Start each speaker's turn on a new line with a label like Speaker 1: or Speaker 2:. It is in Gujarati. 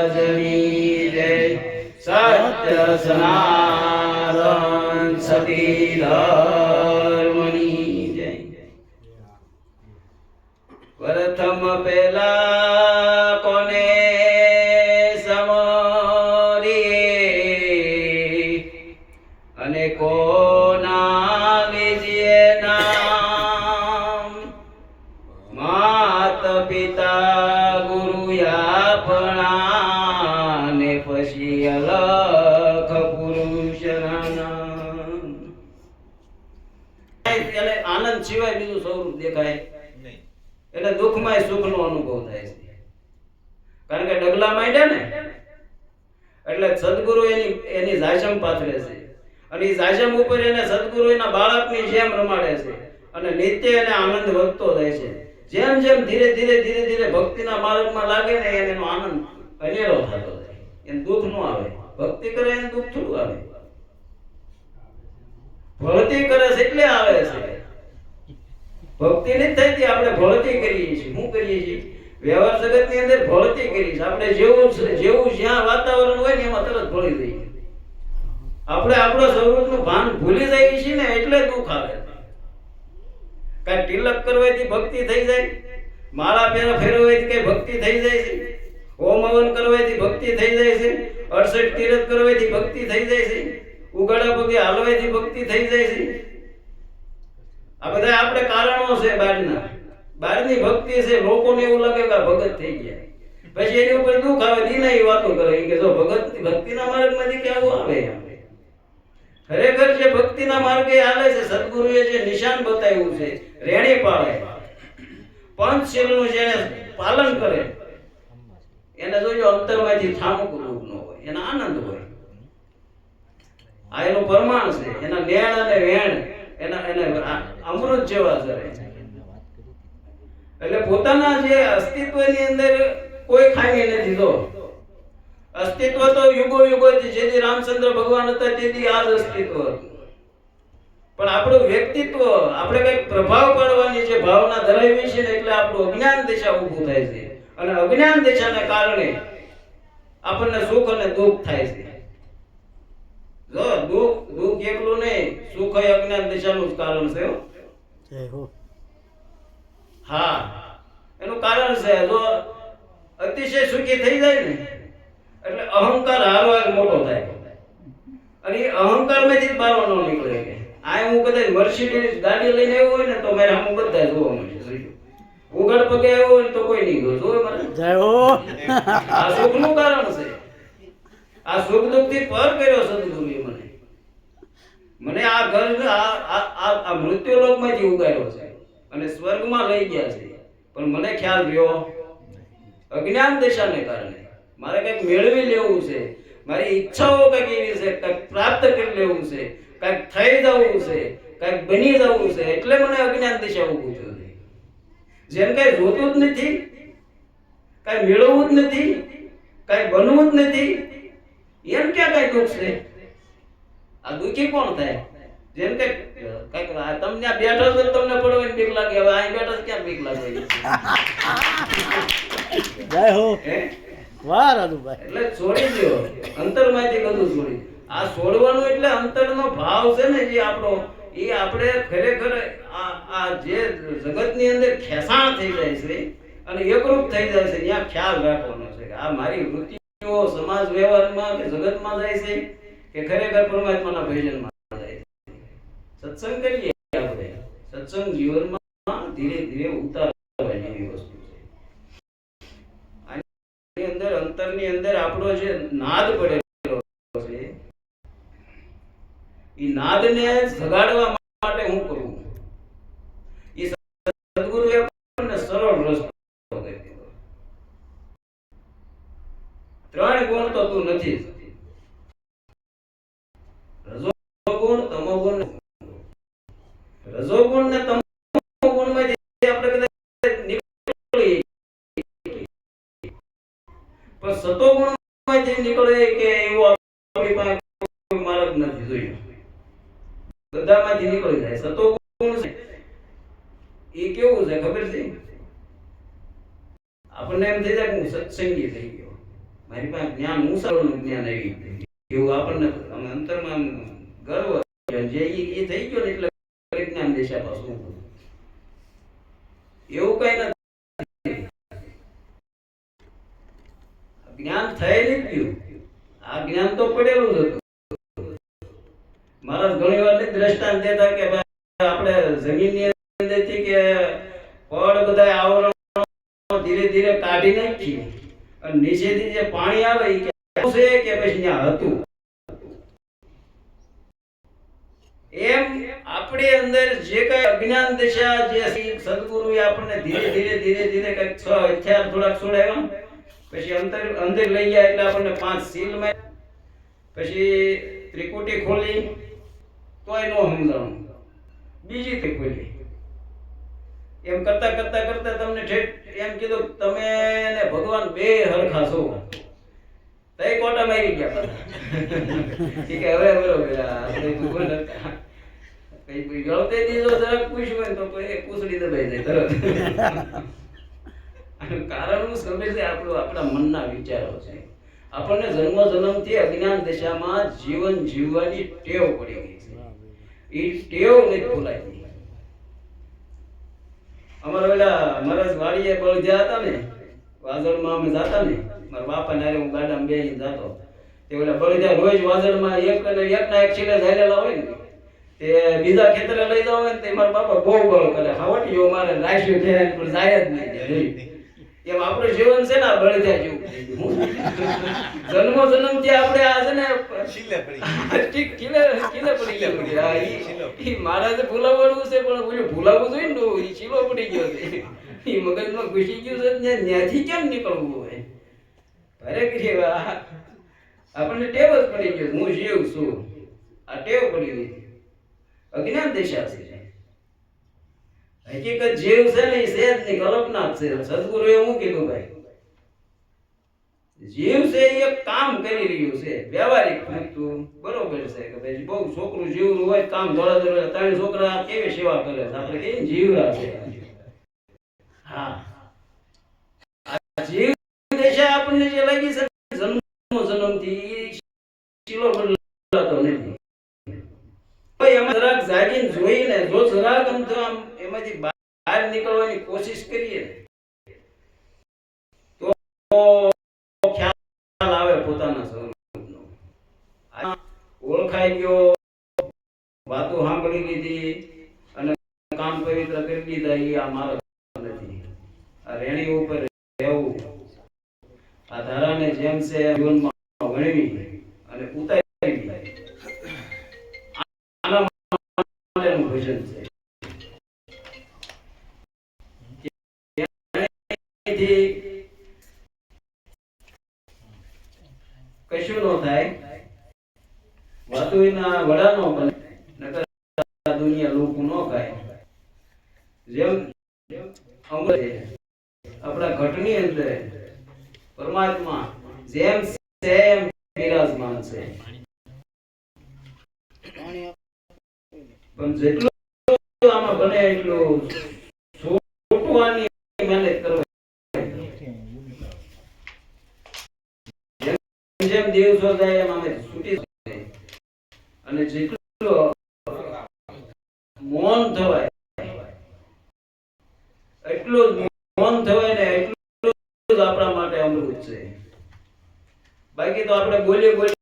Speaker 1: મહારાજની જય સત્ય સનાતન સતી ધર્મની જય પ્રથમ પેલા પુરુષ એટલે આનંદ સિવાય બીજું સ્વરૂપ દેખાય એટલે દુઃખમાં સુખનો અનુભવ થાય છે. કારણ કે ડગલા માંડ્યા ને એટલે સદગુરુ એની એની જાજમ પાથરે છે. અને એ જાજમ ઉપર એને સદગુરુ એના બાળકની જેમ રમાડે છે. અને નિત્ય એને આનંદ વધતો જાય છે. જેમ જેમ ધીરે ધીરે ધીરે ધીરે ભક્તિના માર્ગમાં લાગે ને એને એનો આનંદ અનેરો થતો જાય. એને દુઃખ ન આવે. ભક્તિ કરે એને દુઃખ થોડું આવે. ભક્તિ કરે છે એટલે આવે છે. ભક્તિ નથી થતી, આપણે ભળતી કરીએ છીએ. શું કરીએ છીએ? વ્યવહાર જગતની અંદર ભળતી કરી છે આપણે જેવું જેવું જ્યાં વાતાવરણ હોય ને એમાં તરત ભળી જઈએ. આપણે આપણો સ્વરૂપનું ભાન ભૂલી જઈએ છીએ ને એટલે દુઃખ આવે. કાંઈ તિલક કરવાથી ભક્તિ થઈ જાય? માળા પહેરા ફેરવાથી કઈ ભક્તિ થઈ જાય છે? હોમ હવન કરવાથી ભક્તિ થઈ જાય છે? અડસઠ તીરથ કરવાથી ભક્તિ થઈ જાય છે? ઉગાડા પગે હાલવાથી ભક્તિ થઈ જાય છે. આ બધા આપણે કારણો છે બહારના બહારની ભક્તિ છે, લોકોને એવું લાગે કે ભગત થઈ ગયા. પછી એની ઉપર દુઃખ આવે, દીના એ વાતો કરે કે જો ભગત, ભક્તિના માર્ગમાંથી કેવું આવે એમ ખરેખર જે ભક્તિના માર્ગે આવે છે, સદગુરુએ જે નિશાન બતાવ્યું છે, રેણી પાળે પંચશીલનું જેને પાલન કરે, એને જોજો અંતરમાંથી ઠામુક રૂપ ન હોય, એને આનંદ હોય. આ એનું પ્રમાણ છે. એના નેણ અને વેણ, એના, એને અમૃત જેવા છે. એટલે પોતાના જે અસ્તિત્વની અંદર કોઈ ખામી નથી તો અસ્તિત્વ તો યુગો યુગોથી જેથી રામચંદ્ર ભગવાન હતા તેથી આ અસ્તિત્વ. પણ આપણું વ્યક્તિત્વ, આપણે કંઈક પ્રભાવ પાડવાની જે ભાવના ધરાવી છે ને, એટલે આપણું અજ્ઞાન દિશા ઊભું થાય છે. અને અજ્ઞાન દિશાને કારણે આપણને સુખ અને દુઃખ થાય છે. જો દુઃખ દુઃખ એકલું નહીં સુખ એ અજ્ઞાન દિશાનું જ કારણ છે હો. એનું કારણ છે જો અતિશય સુખી થઈ જાય ને એટલે અહંકાર હારવાર મોટો થાય. અને એ અહંકારમાંથી બહાર ન નીકળે કે. આ હું કદાચ મર્સિડીઝ ગાડી લઈને આવ્યો હોય ને તો મારે હું બધા જોવા મળશે ઉઘડ પગે આવ્યો હોય તો કોઈ નહીં ગયો. જોવે મારે.
Speaker 2: જય હો.
Speaker 1: આ સુખનું કારણ છે. આ સુખ દુઃખથી પર કર્યો સદગુરુએ મને. મને આ ઘર આ આ આ મૃત્યુલોકમાંથી ઉગાર્યો છે અને સ્વર્ગમાં લઈ ગયા છે. પણ મને ખ્યાલ રહ્યો, અજ્ઞાન દિશાને કારણે. મારે કંઈક મેળવી લેવું છે. મારી ઈચ્છાઓ કંઈક એવી છે, કંઈક પ્રાપ્ત કરી લેવું છે, કંઈક થઈ જવું છે, કંઈક બની જવું છે, એટલે મને અજ્ઞાન દિશા ઊભું થયું જેમ કઈ જોતું જ નથી, કઈ મેળવવું જ નથી, કઈ બનવું જ નથી એમ ક્યાં કઈ દુઃખ છે? આ દુઃખી કોણ થાય? જેમ કે કંઈક તમને આ બેઠો છો તમને પડવાની બીક લાગે હવે અહીં બેઠો ક્યાં બીક લાગે?
Speaker 2: જય હો. વાહ રાજુભાઈ.
Speaker 1: એટલે છોડી દો અંતરમાંથી બધું છોડી. આ છોડવાનું એટલે અંતરનો ભાવ છે ને જે આપણો એ આપણે ખરેખર આ જે જગતની અંદર ખેસાણ થઈ જાય છે અને એકરૂપ થઈ જાય છે ત્યાં ખ્યાલ રાખવાનો છે કે આ મારી વૃત્તિઓ સમાજ વ્યવહારમાં કે જગતમાં જાય છે કે ખરેખર પરમાત્માના ભજનમાં જાય છે. સત્સંગ કરીએ આપણે. સત્સંગ જીવનમાં ધીરે ધીરે ઉતારવા જેવી વસ્તુ છે. ની અંદર, અંતરની અંદર આપણો જે નાદ પડેલો છે, એ નાદને જગાડવા માટે હું કરું એ સદગુરુએ આપણને સરળ રસ્તો કરી દીધો ત્રણ ગુણ નીકળે. કે એવો આપણી પાસે નથી જોયું બધામાંથી નીકળી જાય. સતોગુણ છે. એ કેવું છે ખબર છે? આપણને એમ થઈ જાય સત્સંગી થઈ ગયો. મારી પાસે જ્ઞાન મુસાફરનું જ્ઞાન આવી એવું આપણને અમે અંતરમાં ગર્વ જે ઈ થઈ ગયો ને એટલે જ્ઞાન દેશા પાછું એવું કઈ નથી. જ્ઞાન થયેલું ગયું. આ જ્ઞાન તો પડેલું જ હતું. મહારાજ ઘણી વાર દ્રષ્ટાંત દેતા કે આપણે જમીનની અંદરથી કે ફળ બધા આવરણ ધીરે ધીરે કાઢી નાખી અને નીચેથી જે પાણી આવે એ છે કે પછી ત્યાં હતું. એમ આપણી અંદર જે કઈ અજ્ઞાન દશા જે સદગુરુ આપણને ધીરે ધીરે ધીરે ધીરે કંઈક છ હથિયાર થોડાક છોડાવ્યા. પછી અંતર અંદર લઈ ગયા એટલે આપણને પાંચ સીલ પછી ત્રિકુટી ખોલી. તોય નો સમજાણું. બીજી ત્રિકુટી. એમ કરતા કરતા કરતા તમને એમ કીધું તમે ને ભગવાન બે હરખા છો. તઈ કોટા મારી ગયા ઠીક હવે બોલો. કઈ ગળતે દીધો, જરાક પૂછવું તો એ પૂછડી દબાઈ જાય તરત. કારણ હું સમજે છે આપણું, આપણા મનના વિચારો છે. આપણને જન્મ જન્મથી અજ્ઞાન દિશામાં જીવન જીવવાની ટેવ પડી ગઈ છે. એ ટેવ નથી ભૂલાતી અમારા ઓલા મરસ વાડીએ બળદિયા હતા ને? વાજળમાં અમે જતા ને? મારા બાપા નારે હું ગાડામાં બે જતો. તે ઓલા બળદિયા રોજ વાજળમાં એક અને એકના એક છેલ્લે ઝાલેલા હોય ને તે બીજા ખેતરે લઈ જાવ ને તે મારા બાપા બહુ બળ કરે. હવટીઓ મારે રાશ્યું છે પણ જાય જ નહીં એમ આપણું જીવન છે ને બળદિયા જેવું જન્મો જન્મથી આપણે આ છે ને
Speaker 3: શીલે પડી.
Speaker 1: ઠીક કિલે કિલે પડી ભૂલાવડવું મારે તો ભૂલાવવાનું છે પણ ઓલું ભૂલાવવું જોઈએ ને એ ચીલો પડી ગયો છે. એ મગજમાં ઘૂસી ગયું છે ને ત્યાંથી કેમ નીકળવું હોય અરે કેવા આપણને ટેવ જ પડી ગયો હું જીવ છું. આ ટેવ પડી ગઈ અજ્ઞાન દિશા છે. હકીકત જીવ છે ને એ છે જ નહીં, કલ્પના જ છે. સદગુરુએ હું કીધું ભાઈ? જીવ છે એ કામ કરી રહ્યું છે. વ્યવહારિક વસ્તુ બરોબર છે કે ભાઈ બહુ છોકરું જીવરું હોય કામ દોડા દોડા ત્રણ છોકરા કેવી સેવા કરે છે? આપણે કહીએ જીવરા છે. હા. જીવ દશા આપણને જે લાગી છે જન્મ જન્મથી શીલો બદલાતો નથી. ભાઈ એમાં જરાક જાગીને જોઈને જો જરાક આમ તો આમ એમાંથી બહાર નીકળવાની કોશિશ કરીએ ને તો ખ્યાલ આવે પોતાના સ્વરૂપનો. ઓળખાઈ ગયો, વાતો સાંભળી લીધી અને કામ પવિત્ર કરી દીધા એ આ મારો નથી. આ રેણી ઉપર રહેવું. આ ધારાને જેમ છે જીવનમાં વણવી અને ઉતારી આના માટેનું છે. કશું નો થાય. વાતુઈના વડા નો બને. નકર દુનિયા લોકો નો ખાય. જેમ આપણા ઘટની અંદર પરમાત્મા જેમ સેમ બિરાજમાન છે. પણ જેટલું આમાં બને એટલું જેમ જાય એમ અમે છૂટી અને જેટલો મૌન થવાય, એટલું મૌન થવાય ને એટલું જ આપણા માટે અમૃત છે. બાકી તો આપણે બોલીએ બોલીએ.